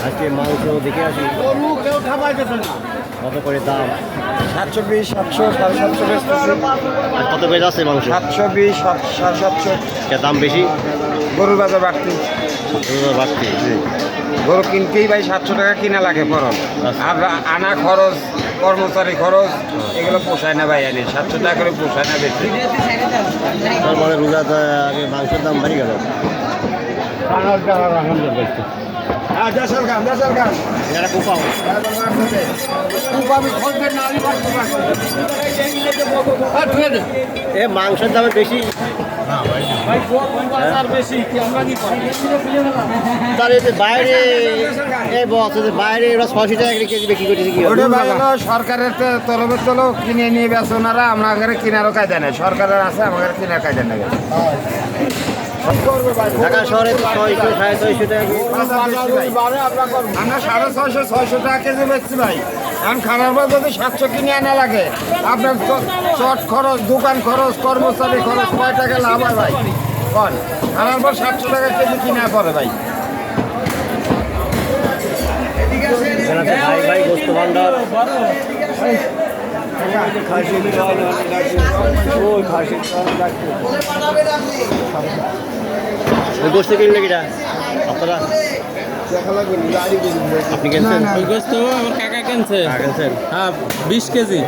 আজকে আছে মাংস দেখে আসি কত করে দাম সাতশো বিশ সাতশো সাড়ে সাতশো বেশ কত করে যাচ্ছে মাংস? সাতশো বিশ সাড়ে সাতশো দাম বেশি? গরুর বাজার বাড়তি। দুধের বাড়তি গরু কিনতেই ভাই সাতশো টাকা কিনা লাগে ফরন আচ্ছা। আর আনা খরচ কর্মচারী খরচ এগুলো পোষায় না ভাই এনে সাতশো টাকা করে পোষায় না বেশি। তার মানে রোজা আগে মাংসের দাম বাড়ি গেল। কোপাও এ মাংসের দামে বেশি। বাইরে বস বাইরে টাকা কেজি কি সরকারের তরফের তলো কিনে নিয়ে বেছে ওনারা, আমরা কিনারও কায়দা নেই সরকারের আছে আমাদের কিনার কায়দা নেই ঢাকা শহরে তো ছয়শো সাড়ে ছয়শো টাকা আমরা সাড়ে ছয়শো ছয়শো টাকা কেজি বেচছি ভাই। এখন খানার পর যদি সাতশো কিনে আনা লাগে আপনার চট খরচ দোকান খরচ কর্মচারী খরচ কয় টাকা লাভ হয় ভাই? কন খানার পর সাতশো টাকা কেজি কিনা পড়ে ভাই। ভাই ভাই গোস্ত ভান্ডার ওই গোস্ত কিনলে কিটা আপনারা? আপনি কিনছেন? গোস্ত আমার কাকা কিনছে। হ্যাঁ বিশ কেজি।